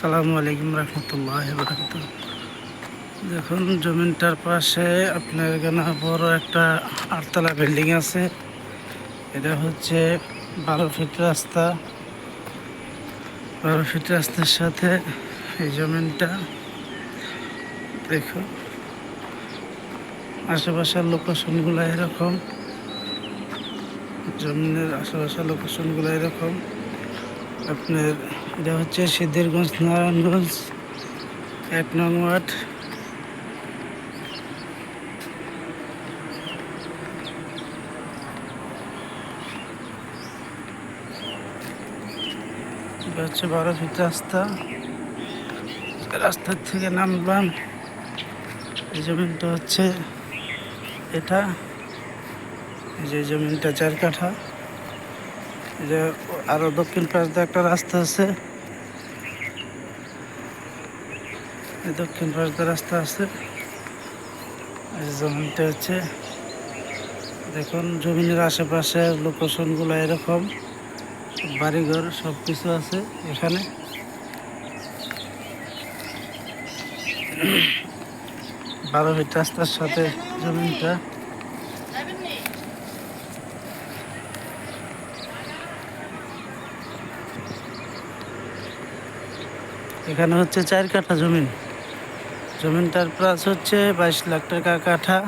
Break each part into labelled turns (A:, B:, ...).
A: সালামু আলাইকুম রহমতুল্লাহ দেখুন, জমিনটার পাশে আপনার এখানে বড় একটা আটতলা বিল্ডিং আছে। এটা হচ্ছে বারো ফিট রাস্তা। বারো ফিট রাস্তার সাথে এই জমিনটা, দেখুন। আশেপাশের লোকেশনগুলো এরকম। জমিনের আশেপাশের লোকেশনগুলো এরকম। আপনার এটা হচ্ছে সিদ্ধিরগঞ্জ নারায়ণগঞ্জ, এক নং ওয়ার্ড। এটা হচ্ছে বারো ফিট রাস্তা। রাস্তার থেকে নামলাম। এই জমিনটা হচ্ছে এটা। যে জমিনটা চার কাঠা। যে আরও দক্ষিণ পাশ দিয়ে একটা রাস্তা আছে। দক্ষিণ পাশ দিয়ে রাস্তা আছে। এই জমিনটা হচ্ছে। দেখুন, জমিনের আশেপাশে লোকেশনগুলো এরকম। বাড়িঘর সব কিছু আছে এখানে। বারো ফিট রাস্তার সাথে জমিনটা এখানে হচ্ছে চার কাঠা জমিন। জমিনটার প্রাইস হচ্ছে বাইশ লাখ টাকা কাঠা।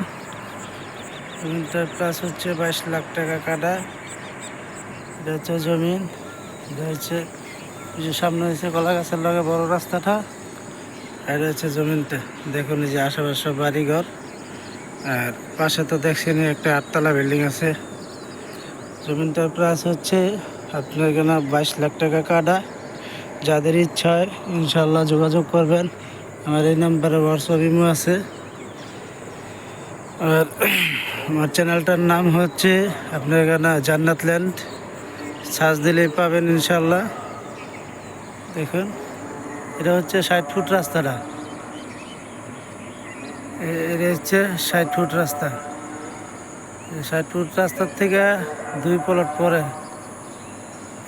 A: জমিনটার প্রাইস হচ্ছে বাইশ লাখ টাকা কাঠা। এটা হচ্ছে জমিন। এটা হচ্ছে যে সামনে হচ্ছে কলা গাছের লগে বড় রাস্তাটা। আর হচ্ছে জমিনটা। দেখুন যে আশেপাশে বাড়িঘর। আর পাশে তো দেখছেন একটা আটতলা বিল্ডিং আছে। জমিনটার প্রাইস হচ্ছে আপনার এখানে বাইশ লাখ টাকা কাটা যাদের ইচ্ছা হয় ইনশাল্লাহ যোগাযোগ করবেন। আমার এই নাম্বারে হোয়াটসঅ্যাপ ইমো আছে। আর আমার চ্যানেলটার নাম হচ্ছে আপনার এখানে জান্নাত ল্যান্ড। সার্চ দিলেই পাবেন ইনশাল্লাহ দেখুন, এটা হচ্ছে ষাট ফুট রাস্তাটা। এটা হচ্ছে ষাট ফুট রাস্তা। ষাট ফুট রাস্তার থেকে দুই প্লট পরে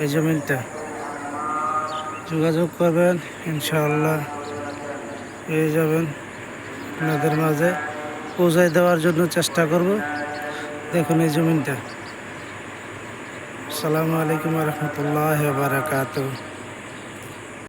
A: এই জমিনটা। যোগাযোগ করবেন, ইনশাআল্লাহ পেয়ে যাবেন। আপনাদের মাঝে পৌঁছায় দেওয়ার জন্য চেষ্টা করব। দেখুন এই জমিনটা। আসসালামু আলাইকুম রহমতুল্লাহ বারাকাতুহ।